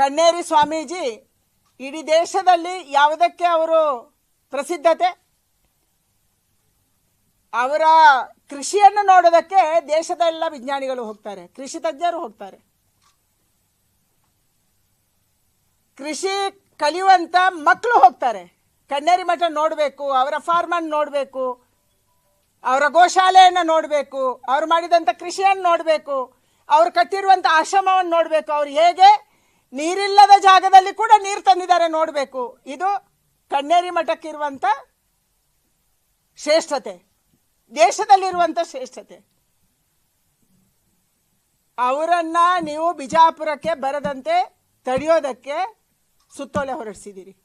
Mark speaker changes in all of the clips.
Speaker 1: ಕಣ್ಣೇರಿ ಸ್ವಾಮೀಜಿ, ಇಡೀ ದೇಶದಲ್ಲಿ ಯಾವುದಕ್ಕೆ ಅವರು ಪ್ರಸಿದ್ಧತೆ? ಅವರ ಕೃಷಿಯನ್ನು ನೋಡೋದಕ್ಕೆ ದೇಶದ ಎಲ್ಲ ವಿಜ್ಞಾನಿಗಳು ಹೋಗ್ತಾರೆ, ಕೃಷಿ ತಜ್ಞರು ಹೋಗ್ತಾರೆ. ಕೃಷಿ ಕಲಿಯುವಂಥ ಮಕ್ಕಳು ಹೋಗ್ತಾರೆ. ಕಣ್ಣೇರಿ ಮಠ ನೋಡಬೇಕು, ಅವರ ಫಾರ್ಮನ್ನು ನೋಡಬೇಕು, ಅವರ ಗೋಶಾಲೆಯನ್ನು ನೋಡಬೇಕು, ಅವ್ರು ಮಾಡಿದಂಥ ಕೃಷಿಯನ್ನು ನೋಡಬೇಕು, ಅವ್ರು ಕಟ್ಟಿರುವಂಥ ಆಶ್ರಮವನ್ನು ನೋಡಬೇಕು, ಅವ್ರು ಹೇಗೆ ನೀರಿಲ್ಲದ ಜಾಗದಲ್ಲಿ ಕೂಡ ನೀರು ತಂದಿದ್ದಾರೆ ನೋಡಬೇಕು. ಇದು ಕಣ್ಣೇರಿ ಮಠಕ್ಕಿರುವಂಥ ಶ್ರೇಷ್ಠತೆ. ದೇಶದಲ್ಲಿರುವಂಥ ಶ್ರೇಷ್ಠತೆ. ಅವರನ್ನ ನೀವು ಬಿಜಾಪುರಕ್ಕೆ ಬರದಂತೆ ತಡೆಯೋದಕ್ಕೆ ಸುತ್ತೋಲೆ ಹೊರಡಿಸಿದ್ದೀರಿ.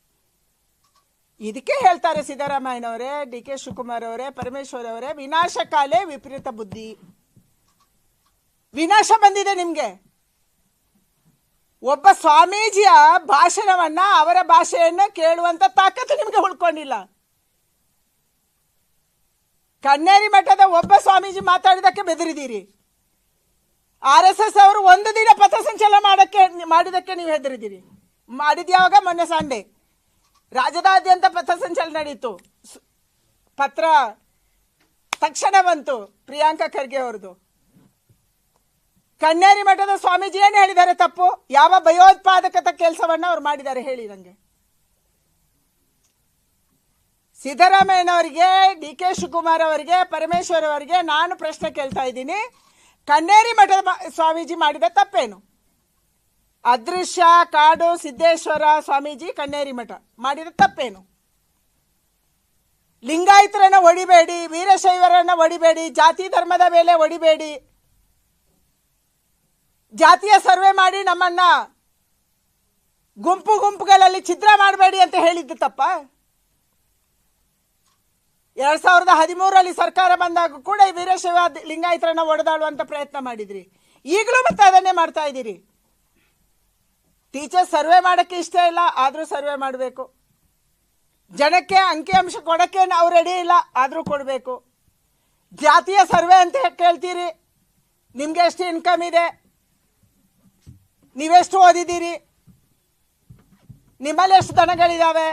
Speaker 1: ಇದಕ್ಕೆ ಹೇಳ್ತಾರೆ ಸಿದ್ದರಾಮಯ್ಯನವರೇ, ಡಿ ಕೆ ಶಿವಕುಮಾರ್ ಅವರೇ ಪರಮೇಶ್ವರ್ ಅವರೇ ವಿನಾಶಕಾಲೇ ವಿಪರೀತ ಬುದ್ಧಿ. ವಿನಾಶ ಬಂದಿದೆ ನಿಮ್ಗೆ. ಒಬ್ಬ ಸ್ವಾಮೀಜಿಯ ಭಾಷಣವನ್ನ ಅವರ ಭಾಷೆಯನ್ನು ಕೇಳುವಂತ ತಾಕತ್ತು ನಿಮಗೆ ಉಳ್ಕೊಂಡಿಲ್ಲ. ಕಣ್ಣೇರಿ ಮಠದ ಒಬ್ಬ ಸ್ವಾಮೀಜಿ ಮಾತಾಡಿದಕ್ಕೆ ಬೆದರಿದ್ದೀರಿ. ಆರ್ ಎಸ್ ಎಸ್ ಅವರು ಒಂದು ದಿನ ಪಥಸಂಚಲನ ಮಾಡಕ್ಕೆ, ಮಾಡಿದಕ್ಕೆ ನೀವು ಹೆದರಿದ್ದೀರಿ. ಮಾಡಿದ್ಯಾವಾಗ ಮೊನ್ನೆ ಸಂಡೆ. ರಾಜ್ಯದಾದ್ಯಂತ ಪಥಸಂಚಲನ ನಡೀತು. ಪತ್ರ ತಕ್ಷಣ ಬಂತು ಪ್ರಿಯಾಂಕಾ ಖರ್ಗೆ ಅವ್ರದ್ದು. ಕನ್ಯಾರಿ ಮಠದ ಸ್ವಾಮೀಜಿ ಏನು ಹೇಳಿದ್ದಾರೆ ತಪ್ಪು? ಯಾವ ಭಯೋತ್ಪಾದಕತ ಕೆಲಸವನ್ನು ಅವ್ರು ಮಾಡಿದ್ದಾರೆ ಹೇಳಿ ನಂಗೆ. ಸಿದ್ದರಾಮಯ್ಯನವರಿಗೆ ಡಿ ಕೆ ಶಿವಕುಮಾರ್ ಅವರಿಗೆ, ಪರಮೇಶ್ವರ್ ಅವರಿಗೆ ನಾನು ಪ್ರಶ್ನೆ ಕೇಳ್ತಾ ಇದ್ದೀನಿ. ಕನ್ನೇರಿ ಮಠದ ಸ್ವಾಮೀಜಿ ಮಾಡಿದ ತಪ್ಪೇನು? ಅದೃಶ್ಯ, ಕಾಡು, ಸಿದ್ದೇಶ್ವರ ಸ್ವಾಮೀಜಿ ಕನ್ನೇರಿ ಮಠ ಮಾಡಿದ ತಪ್ಪೇನು? ಲಿಂಗಾಯತರನ್ನ ಒಡಿಬೇಡಿ, ವೀರಶೈವರನ್ನ ಒಡಿಬೇಡಿ, ಜಾತಿ ಧರ್ಮದ ಮೇಲೆ ಒಡಿಬೇಡಿ ಜಾತಿಯ ಸರ್ವೆ ಮಾಡಿ ನಮ್ಮನ್ನ ಗುಂಪು ಗುಂಪುಗಳಲ್ಲಿ ಛಿದ್ರ ಮಾಡಬೇಡಿ ಅಂತ ಹೇಳಿದ್ದು ತಪ್ಪ. ಎರಡ್ ಸಾವಿರದ ಹದಿಮೂರರಲ್ಲಿ ಸರ್ಕಾರ ಬಂದಾಗ ಕೂಡ ವೀರಶೈವ ಲಿಂಗಾಯತರನ್ನ ಒಡೆದಾಡುವಂತ ಪ್ರಯತ್ನ ಮಾಡಿದ್ರಿ. ಈಗಲೂ ಮತ್ತೆ ಅದನ್ನೇ ಮಾಡ್ತಾ ಇದ್ದೀರಿ. ಟೀಚರ್ ಸರ್ವೆ ಮಾಡಕ್ಕೆ ಇಷ್ಟ ಇಲ್ಲ, ಆದರೂ ಸರ್ವೆ ಮಾಡಬೇಕು. ಜನಕ್ಕೆ ಅಂಕಿಅಂಶ ಕೊಡಕ್ಕೆ ನಾವು ರೆಡಿ ಇಲ್ಲ, ಆದರೂ ಕೊಡಬೇಕು. ಜಾತಿಯ ಸರ್ವೆ ಅಂತ ಕೇಳ್ತೀರಿ ನಿಮಗೆ ಎಷ್ಟು ಇನ್ಕಮ್ ಇದೆ? ನೀವೆಷ್ಟು ಓದಿದ್ದೀರಿ? ನಿಮ್ಮಲ್ಲಿ ಎಷ್ಟು ದನಗಳಿದ್ದಾವೆ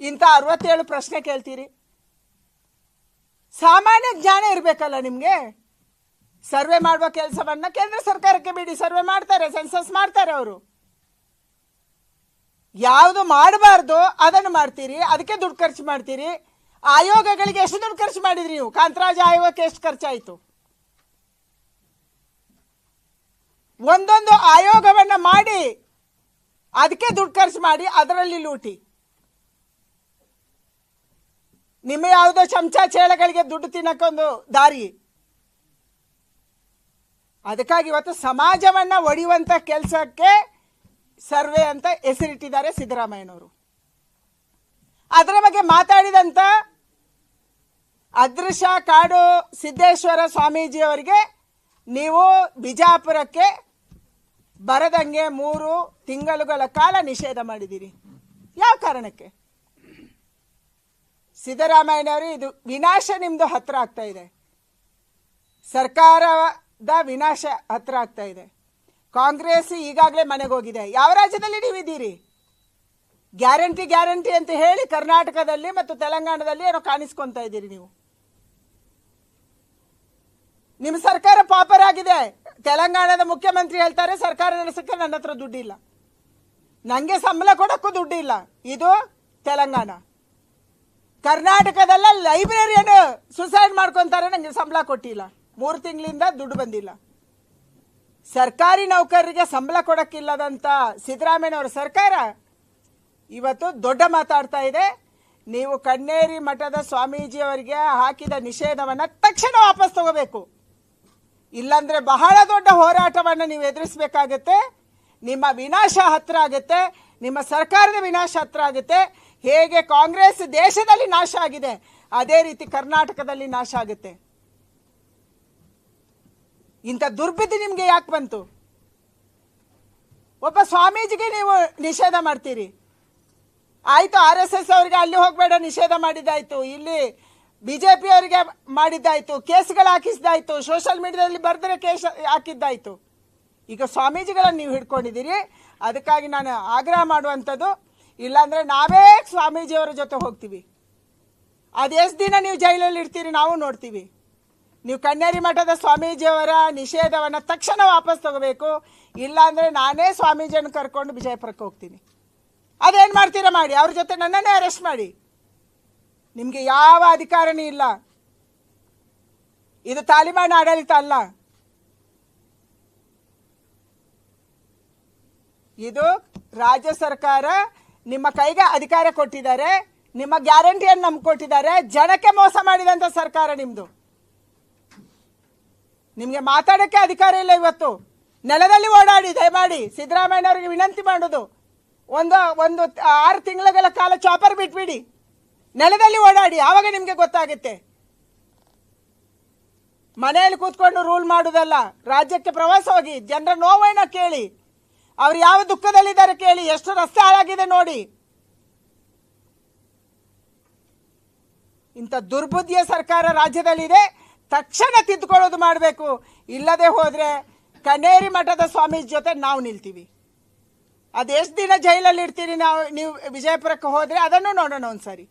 Speaker 1: ಇಂಥ ಅರವತ್ತೇಳು ಪ್ರಶ್ನೆ ಕೇಳ್ತೀರಿ. ಸಾಮಾನ್ಯ ಜ್ಞಾನ ಇರಬೇಕಲ್ಲ ನಿಮಗೆ? ಸರ್ವೆ ಮಾಡುವ ಕೆಲಸವನ್ನ ಕೇಂದ್ರ ಸರ್ಕಾರಕ್ಕೆ ಬಿಡಿ. ಸರ್ವೆ ಮಾಡ್ತಾರೆ, ಸೆನ್ಸಸ್ ಮಾಡ್ತಾರೆ ಅವರು. ಯಾವುದು ಮಾಡಬಾರ್ದು ಅದನ್ನು ಮಾಡ್ತೀರಿ, ಅದಕ್ಕೆ ದುಡ್ಡು ಖರ್ಚು ಮಾಡ್ತೀರಿ. ಆಯೋಗಗಳಿಗೆ ಎಷ್ಟು ದುಡ್ಡು ಖರ್ಚು ಮಾಡಿದ್ರಿ ನೀವು? ಕಾಂತರಾಜ ಆಯೋಗಕ್ಕೆ ಎಷ್ಟು ಖರ್ಚಾಯಿತು? ಒಂದೊಂದು ಆಯೋಗವನ್ನ ಮಾಡಿ, ಅದಕ್ಕೆ ದುಡ್ಡು ಖರ್ಚು ಮಾಡಿ, ಅದರಲ್ಲಿ ಲೂಟಿ. ನಿಮ್ಮ ಯಾವುದೋ ಚಮಚ ಚೇಳಗಳಿಗೆ ದುಡ್ಡು ತಿನ್ನಕ್ಕೊಂದು ದಾರಿ. ಅದಕ್ಕಾಗಿ ಇವತ್ತು ಸಮಾಜವನ್ನ ಒಡೆಯುವಂತ ಕೆಲಸಕ್ಕೆ ಸರ್ವೆ ಅಂತ ಹೆಸರಿಟ್ಟಿದ್ದಾರೆ ಸಿದ್ದರಾಮಯ್ಯನವರು. ಅದರ ಬಗ್ಗೆ ಮಾತಾಡಿದಂತ ಅದೃಶ್ಯ ಕಾಡು ಸಿದ್ದೇಶ್ವರ ಸ್ವಾಮೀಜಿಯವರಿಗೆ ನೀವು ಬಿಜಾಪುರಕ್ಕೆ ಬರದಂಗೆ ಮೂರು ತಿಂಗಳುಗಳ ಕಾಲ ನಿಷೇಧ ಮಾಡಿದ್ದೀರಿ. ಯಾವ ಕಾರಣಕ್ಕೆ? ಸಿದ್ದರಾಮಯ್ಯನವರು ಇದು ವಿನಾಶ ನಿಮ್ದು ಹತ್ರ ಆಗ್ತಾ ಇದೆ. ಸರ್ಕಾರದ ವಿನಾಶ ಹತ್ರ ಆಗ್ತಾ ಇದೆ. ಕಾಂಗ್ರೆಸ್ ಈಗಾಗಲೇ ಮನೆಗೆ ಹೋಗಿದೆ. ಯಾವ ರಾಜ್ಯದಲ್ಲಿ ನೀವಿದ್ದೀರಿ? ಗ್ಯಾರಂಟಿ ಗ್ಯಾರಂಟಿ ಅಂತ ಹೇಳಿ ಕರ್ನಾಟಕದಲ್ಲಿ ಮತ್ತು ತೆಲಂಗಾಣದಲ್ಲಿ ಏನೋ ಕಾಣಿಸ್ಕೊತಾ ಇದ್ದೀರಿ ನೀವು. ನಿಮ್ಮ ಸರ್ಕಾರ ಪಾಪರ್ ಆಗಿದೆ ತೆಲಂಗಾಣದ ಮುಖ್ಯಮಂತ್ರಿ ಹೇಳ್ತಾರೆ, ಸರ್ಕಾರ ನಡೆಸಕ್ಕೆ ನನ್ನ ಹತ್ರ ದುಡ್ಡಿಲ್ಲ. ನನಗೆ ಸಂಬಳ ಕೊಡಕ್ಕೂ ದುಡ್ಡಿಲ್ಲ. ಇದು ತೆಲಂಗಾಣ. ಕರ್ನಾಟಕದಲ್ಲ ಲೈಬ್ರರಿಯನ್ನು ಸುಸೈಡ್ ಮಾಡ್ಕೊಂತಾರೆ ನನಗೆ ಸಂಬಳ ಕೊಟ್ಟಿಲ್ಲ. ಮೂರು ತಿಂಗಳಿಂದ ದುಡ್ಡು ಬಂದಿಲ್ಲ. ಸರ್ಕಾರಿ ನೌಕರರಿಗೆ ಸಂಬಳ ಕೊಡಕ್ಕಿಲ್ಲದಂತ ಸಿದ್ದರಾಮಯ್ಯನವರ ಸರ್ಕಾರ ಇವತ್ತು ದೊಡ್ಡ ಮಾತಾಡ್ತಾ ಇದೆ. ನೀವು ಕಣ್ಣೇರಿ ಮಠದ ಸ್ವಾಮೀಜಿಯವರಿಗೆ ಹಾಕಿದ ನಿಷೇಧವನ್ನು ತಕ್ಷಣ ವಾಪಸ್ ತಗೋಬೇಕು. ಇಲ್ಲಾಂದ್ರೆ ಬಹಳ ದೊಡ್ಡ ಹೋರಾಟವನ್ನು ನೀವು ಎದುರಿಸಬೇಕಾಗತ್ತೆ. ನಿಮ್ಮ ವಿನಾಶ ಹತ್ರ ಆಗುತ್ತೆ, ನಿಮ್ಮ ಸರ್ಕಾರದ ವಿನಾಶ ಹತ್ರ ಆಗುತ್ತೆ. ಹೇಗೆ ಕಾಂಗ್ರೆಸ್ ದೇಶದಲ್ಲಿ ನಾಶ ಆಗಿದೆ, ಅದೇ ರೀತಿ ಕರ್ನಾಟಕದಲ್ಲಿ ನಾಶ ಆಗುತ್ತೆ. ಇಂಥ ದುರ್ಬುದ್ಧಿ ನಿಮಗೆ ಯಾಕೆ ಬಂತು? ಒಬ್ಬ ಸ್ವಾಮೀಜಿಗೆ ನೀವು ನಿಷೇಧ ಮಾಡ್ತೀರಿ. ಆಯಿತು, ಆರ್ ಎಸ್ ಎಸ್ ಅವರಿಗೆ ಅಲ್ಲಿ ಹೋಗಬೇಡ, ನಿಷೇಧ ಮಾಡಿದ್ದಾಯಿತು. ಇಲ್ಲಿ ಬಿಜೆಪಿ ಅವರಿಗೆ ಮಾಡಿದ್ದಾಯ್ತು, ಕೇಸ್ಗಳು ಹಾಕಿಸ್ದಾಯ್ತು, ಸೋಷಿಯಲ್ ಮೀಡಿಯಾದಲ್ಲಿ ಬರೆದ್ರೆ ಕೇಸ್ ಹಾಕಿದ್ದಾಯ್ತು. ಈಗ ಸ್ವಾಮೀಜಿಗಳನ್ನು ನೀವು ಹಿಡ್ಕೊಂಡಿದ್ದೀರಿ, ಅದಕ್ಕಾಗಿ ನಾನು ಆಗ್ರಹ ಮಾಡುವಂಥದ್ದು, ಇಲ್ಲಾಂದರೆ ನಾವೇ ಸ್ವಾಮೀಜಿಯವರ ಜೊತೆ ಹೋಗ್ತೀವಿ. ಅದೆಷ್ಟು ದಿನ ನೀವು ಜೈಲಲ್ಲಿ ಇರ್ತೀರಿ ನಾವು ನೋಡ್ತೀವಿ. ನೀವು ಕನ್ಯಾರಿ ಮಠದ ಸ್ವಾಮೀಜಿಯವರ ನಿಷೇಧವನ್ನು ತಕ್ಷಣ ವಾಪಸ್ ತಗೋಬೇಕು, ಇಲ್ಲಾಂದರೆ ನಾನೇ ಸ್ವಾಮೀಜಿಯನ್ನು ಕರ್ಕೊಂಡು ವಿಜಯಪುರಕ್ಕೆ ಹೋಗ್ತೀನಿ. ಅದೇನು ಮಾಡ್ತೀರಾ ಮಾಡಿ, ಅವ್ರ ಜೊತೆ ನನ್ನನ್ನೇ ಅರೆಸ್ಟ್ ಮಾಡಿ. ನಿಮಗೆ ಯಾವ ಅಧಿಕಾರನೇ ಇಲ್ಲ. ಇದು ತಾಲಿಬಾನ್ ಆಡಳಿತ ಅಲ್ಲ. ಇದು ರಾಜ್ಯ ಸರ್ಕಾರ ನಿಮ್ಮ ಕೈಗೆ ಅಧಿಕಾರ ಕೊಟ್ಟಿದ್ದಾರೆ, ನಿಮ್ಮ ಗ್ಯಾರಂಟಿಯನ್ನು ನಮ್ಗೆ ಕೊಟ್ಟಿದ್ದಾರೆ, ಜನಕ್ಕೆ ಮೋಸ ಮಾಡಿದಂಥ ಸರ್ಕಾರ ನಿಮ್ಮದು ನಿಮಗೆ ಮಾತಾಡೋಕ್ಕೆ ಅಧಿಕಾರ ಇಲ್ಲ ಇವತ್ತು. ನೆಲದಲ್ಲಿ ಓಡಾಡಿ, ದಯಮಾಡಿ ಸಿದ್ದರಾಮಯ್ಯನವರಿಗೆ ವಿನಂತಿ ಮಾಡೋದು. ಒಂದು ಒಂದು, ಆರು ತಿಂಗಳುಗಳ ಕಾಲ ಚಾಪರ್ ಬಿಟ್ಬಿಡಿ. ನೆಲದಲ್ಲಿ ಓಡಾಡಿ, ಆವಾಗ ನಿಮಗೆ ಗೊತ್ತಾಗುತ್ತೆ. ಮನೆಯಲ್ಲಿ ಕೂತ್ಕೊಂಡು ರೂಲ್ ಮಾಡುವುದಲ್ಲ ರಾಜ್ಯಕ್ಕೆ ಪ್ರವಾಸ ಹೋಗಿ, ಜನರ ನೋವನ್ನು ಕೇಳಿ, ಅವ್ರು ಯಾವ ದುಃಖದಲ್ಲಿದ್ದಾರೆ ಕೇಳಿ, ಎಷ್ಟು ರಸ್ತೆ ಹಾಳಾಗಿದೆ ನೋಡಿ. ಇಂಥ ದುರ್ಬುದ್ಧಿಯ ಸರ್ಕಾರ ರಾಜ್ಯದಲ್ಲಿದೆ, ತಕ್ಷಣ ತಿದ್ದುಕೊಳ್ಳೋದು ಮಾಡಬೇಕು. ಇಲ್ಲದೆ ಹೋದರೆ ಕನೇರಿ ಮಠದ ಸ್ವಾಮೀಜಿ ಜೊತೆ ನಾವು ನಿಲ್ತೀವಿ. ಅದೆಷ್ಟು ದಿನ ಜೈಲಲ್ಲಿ ಇರ್ತೀರಿ ನಾವು, ನೀವು ವಿಜಯಪುರಕ್ಕೆ ಹೋದರೆ ಅದನ್ನು ನೋಡೋಣ ಒಂದ್ಸರಿ.